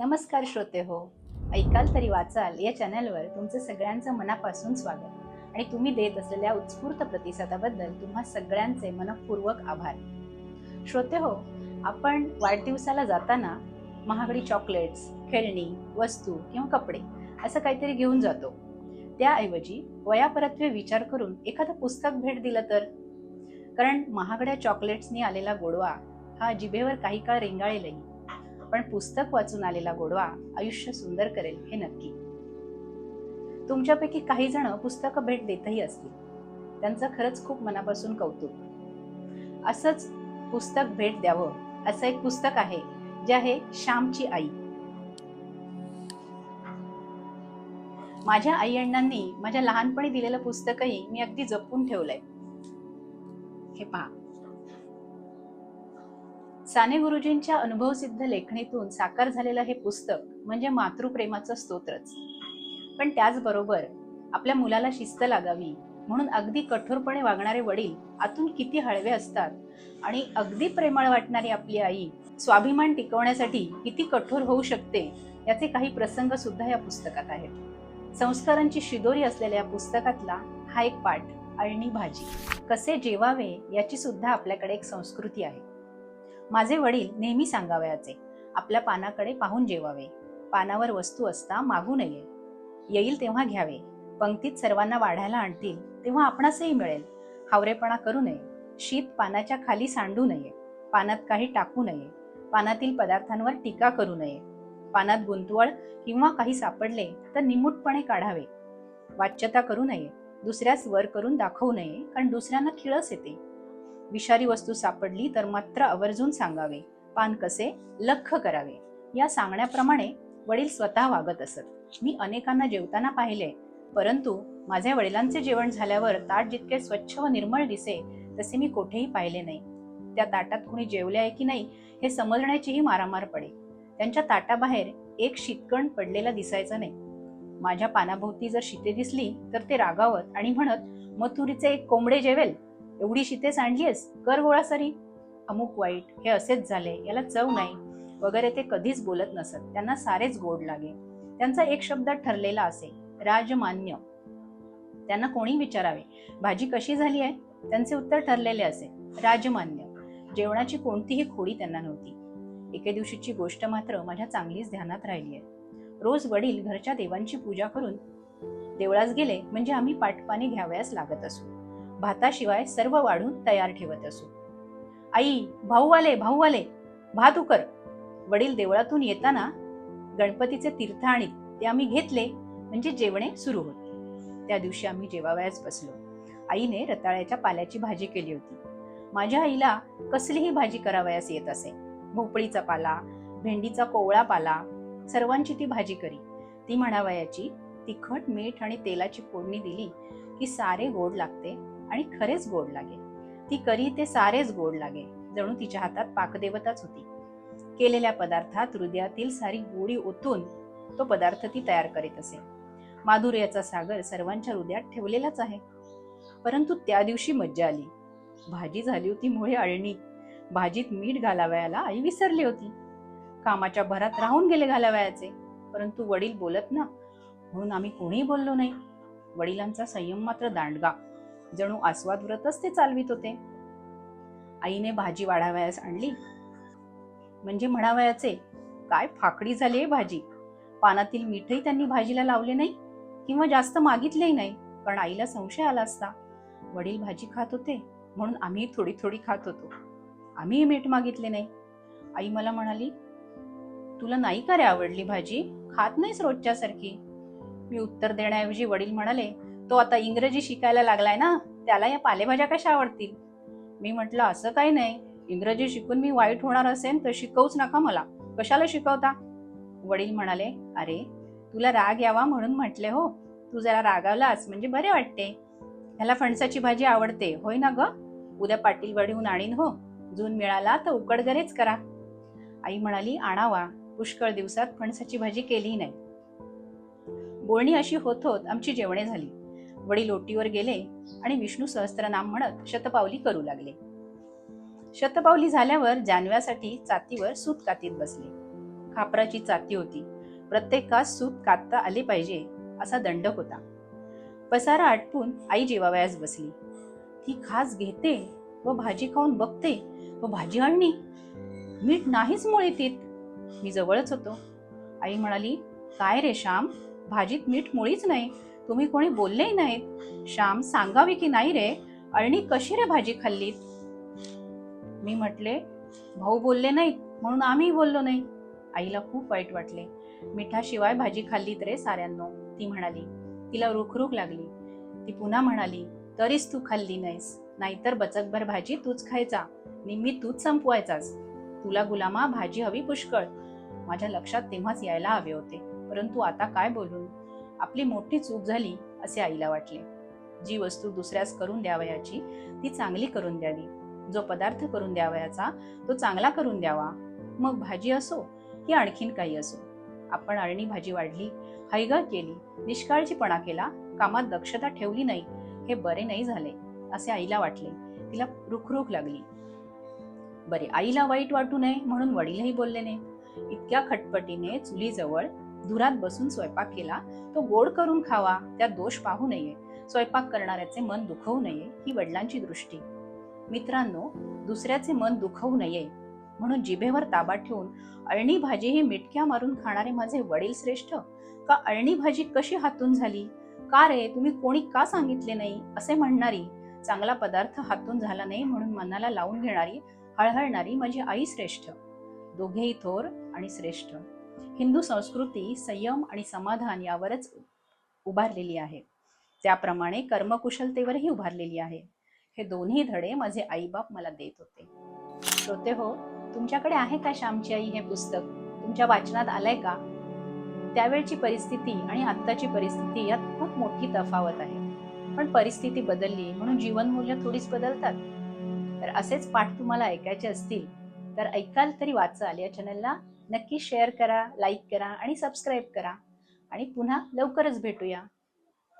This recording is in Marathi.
नमस्कार श्रोते हो ऐकाल तरी वाचाल या चॅनलवर तुमचं सगळ्यांचं मनापासून स्वागत. आणि तुम्ही देत असलेल्या उत्स्फूर्त प्रतिसादाबद्दल तुम्हा सगळ्यांचे मनपूर्वक आभार. श्रोते हो आपण वाढदिवसाला जाताना महागडी चॉकलेट्स खेळणी वस्तू किंवा कपडे असं काहीतरी घेऊन जातो. त्याऐवजी वयापरत्वे विचार करून एखादं पुस्तक भेट दिलं तर? कारण महागड्या चॉकलेट्सनी आलेला गोडवा हा जिभेवर काही काळ रेंगाळेलही. पण पुस्तक वाचून आलेला गोडवा आयुष्य सुंदर करेल हे नक्की. तुमच्यापैकी काही जण पुस्तकं भेट देतही असतील. त्यांचं खरंच खूप मनापासून कौतुक. असंच पुस्तक भेट द्यावं असं एक पुस्तक आहे जे आहे श्यामची आई. माझ्या आई अण्णांनी माझ्या लहानपणी दिलेलं पुस्तकही मी अगदी जपून ठेवलंय. हे पहा. साने गुरुजींच्या अनुभवसिद्ध लेखणीतून साकार झालेलं हे पुस्तक म्हणजे मातृप्रेमाचं स्तोत्रच. पण त्याचबरोबर आपल्या मुलाला शिस्त लागावी म्हणून अगदी कठोरपणे वागणारे वडील आतून किती हळवे असतात आणि अगदी प्रेमळ वाटणारी आपली आई स्वाभिमान टिकवण्यासाठी किती कठोर होऊ शकते याचे काही प्रसंग सुद्धा या पुस्तकात आहेत. संस्कारांची शिदोरी असलेल्या या पुस्तकातला हा एक पाठ अळणी भाजी. कसे जेवावे याची सुद्धा आपल्याकडे एक संस्कृती आहे. माझे वडील नेहमी सांगावयाचे. आपल्या पानाकडे पाहून जेवावे. पानावर वस्तू असता मागू नये. येईल तेव्हा घ्यावे. पंक्तीत सर्वांना वाढायला आणतील तेव्हा आपणासही मिळेल. हावरेपणा करू नये. शीत पानाच्या खाली सांडू नये. पानात काही टाकू नये. पानातील पदार्थांवर टीका करू नये. पानात गुंतवळ किंवा काही सापडले तर निमूटपणे काढावे. वाच्यता करू नये. दुसऱ्यास वर करून दाखवू नये कारण दुसऱ्यांना किळस येते. विषारी वस्तू सापडली तर मात्र आवर्जून सांगावे. पान कसे? लख करावे. या सांगण्याप्रमाणे वडील स्वतः वागत असत. मी अनेकांना जेवताना पाहिले. परंतु माझ्या वडिलांचे जेवण झाल्यावर ताट जितके स्वच्छ व निर्मळ दिसे तसे मी कोठेही पाहिले नाही. त्या ताटात कुणी जेवले आहे की नाही हे समजण्याचीही मारामार पडे. त्यांच्या ताटाबाहेर एक शीतकण पडलेला दिसायचा नाही. माझ्या पानाभोवती जर शिते दिसली तर ते रागावत आणि म्हणत मथुरीचे एक कोंबडे जेवेल? एवढी शिते सांडलीस कर गोळा सरी. अमुक वाईट हे असेच झाले याला चव नाही वगैरे ते कधीच बोलत नसत. त्यांना सारेच गोड लागे. त्यांचा एक शब्द ठरलेला असे राजमान्य. त्यांना कोणी विचारावे? भाजी कशी झाली आहे? त्यांचे उत्तर ठरलेले असे राजमान्य. जेवणाची कोणतीही खोडी त्यांना नव्हती. एके दिवशीची गोष्ट मात्र माझ्या चांगलीच ध्यानात राहिली आहे. रोज वडील घरच्या देवांची पूजा करून देवळास गेले म्हणजे आम्ही पाठपाणी घ्यावयास लागत असू. भाताशिवाय सर्व वाढून तयार ठेवत असू. आई भाऊ आले भाऊ आले भात उकर वडील देवळातून येताना गणपतीचे तीर्थ आणि ते आम्ही घेतले म्हणजे जेवणे सुरू होते. त्या दिवशी आम्ही जेवावयास बसलो आईने रताळ्याच्या पाल्याची भाजी केली होती. माझ्या आईला कसलीही भाजी करावयास येत असे. भोपळीचा पाला भेंडीचा कोवळा पाला सर्वांची ती भाजी करी. ती म्हणावयाची तिखट मीठ आणि तेलाची फोडणी दिली की सारे गोड लागते आणि खरेच गोड लागे. ती करी ते सारेच गोड लागे जणू तिच्या हातात पाकदेवताच होती. केलेल्या पदार्थात हृदयातील सारी गोडी ओतून तो पदार्थ ती तयार करीत असे. माधुर्याचा सागर सर्वांच्या हृदयात ठेवलेलाच आहे. परंतु त्या दिवशी मज्जा आली. भाजी झाली होती मुळे अळणी भाजीत मीठ घालावयाला आई विसरली होती. कामाच्या भरात राहून गेले घालावयाचे. परंतु वडील बोलत ना म्हणून आम्ही कोणीही बोललो नाही. वडिलांचा संयम मात्र दांडगा. जणू आस्वाद व्रतच ते चालवित होते. आईने भाजी वाढावयास आणली. म्हणजे म्हणावयाचे काय फाकडी झाली आहे भाजी? पानातील मीठही त्यांनी भाजीला लावले नाही किंवा जास्त मागितलेही नाही कारण आईला संशय आला असता. वडील भाजी खात होते म्हणून आम्ही थोडी थोडी खात होतो. आम्हीही मीठ मागितले नाही. आई मला म्हणाली तुला नाही का रे आवडली भाजी? खात नाहीस रोजच्या सारखी मी उत्तर देण्याऐवजी वडील म्हणाले तो आता इंग्रजी शिकायला लागलाय ना त्याला या पालेभाज्या कशा आवडतील? मी म्हटलं असं काही नाही. इंग्रजी शिकून मी वाईट होणार असेल तर शिकवूच नका मला. कशाला शिकवता? वडील म्हणाले अरे तुला राग यावा म्हणून म्हटले हो. तू जरा रागावलास म्हणजे बरे वाटते. ह्याला फणसाची भाजी आवडते. होय ना ग? उद्या पाटील वडीहून आणीन हो. जून मिळाला तर उकडगरेच करा. आई म्हणाली आणावा. पुष्कळ दिवसात फणसाची भाजी केली नाही. बोलणी अशी होत होत आमची जेवणे झाली. वडील ओटीवर गेले आणि विष्णू सहस्त्रनाम म्हणत शतपावली करू लागले. शतपावली झाल्यावर जानव्यासाठी चातीवर सूत कातीत बसले. खापराची चाती होती. प्रत्येकास सूत कातता आले पाहिजे असा दंडक होता. पसारा आटपून आई जेवावयास बसली. ती खास घेते व भाजी खाऊन बघते व भाजी आणली मीठ नाहीच मुळीतीत. मी जवळच होतो. आई म्हणाली काय रे श्याम? भाजीत मीठ मुळीच नाही. तुम्ही कोणी बोललेही नाहीत. श्याम सांगावी की नाही रे? अळणी कशी रे भाजी खाल्लीत? मी म्हटले भाऊ बोलले नाहीत म्हणून आम्ही बोललो नाही. आईला खूप वाईट वाटले. मिठाशिवाय भाजी खाल्लीत रे साऱ्यांनो ती म्हणाली. तिला रुखरुख लागली. ती पुन्हा म्हणाली तरीच तू खाल्ली नाहीस. नाहीतर बचकभर भाजी तूच खायचा. निम्मी तूच संपवायचास. तुला गुलामा भाजी हवी पुष्कळ. माझ्या लक्षात तेव्हाच यायला हवे होते. परंतु आता काय बोलून? आपली मोठी चूक झाली असे आईला वाटले. जी वस्तू दुसऱ्यास करून द्यावयाची ती चांगली करून द्यावी. जो पदार्थ करून द्यावयाचा तो चांगला करून द्यावा. मग भाजी असो की आणखीन काही असो. आपण अळणी भाजी वाढली हैगा केली निष्काळजीपणा केला कामात दक्षता ठेवली नाही हे बरे नाही झाले असे आईला वाटले. तिला रुखरुख लागली. बरे आईला वाईट वाटू नये म्हणून वडीलही बोलले नाही. इतक्या खटपटीने चुलीजवळ धुरात बसून स्वयंपाक केला तो गोड करून खावा त्यात दोष पाहू नये. स्वयंपाक करणाऱ्याचे मन दुखवू नये ही वडिलांची दृष्टी. मित्रांनो दुसऱ्याचे मन दुखवू नये म्हणून जिभेवर ताबा ठेवून अळणी भाजी ही मिटक्या मारून खाणारे माझे वडील श्रेष्ठ? का अळणी भाजी कशी हातून झाली? का रे तुम्ही कोणी का सांगितले नाही? असे म्हणणारी चांगला पदार्थ हातून झाला नाही म्हणून मनाला लावून घेणारी हळहळणारी माझी आई श्रेष्ठ. दोघेही थोर आणि श्रेष्ठ. हिंदू संस्कृती संयम आणि समाधान यावरच उभारलेली आहे. त्याप्रमाणे कर्मकुशलतेवरही उभारलेली आहे. हे दोन्ही धडे माझे आईबाप मला देत होते. श्रोते हो तुमच्याकडे आहे का श्यामची आई हे पुस्तक? तुमच्या वाचनात आलंय का? त्यावेळची परिस्थिती आणि आत्ताची परिस्थिती यात खूप मोठी तफावत आहे. पण परिस्थिती बदलली म्हणून जीवनमूल्य थोडीच बदलतात. तर असेच पाठ तुम्हाला ऐकायचे असतील तर ऐकाल तरी वाचाल या चॅनलला नक्की शेअर करा लाईक करा आणि सबस्क्राईब करा. आणि पुन्हा लवकरच भेटूया.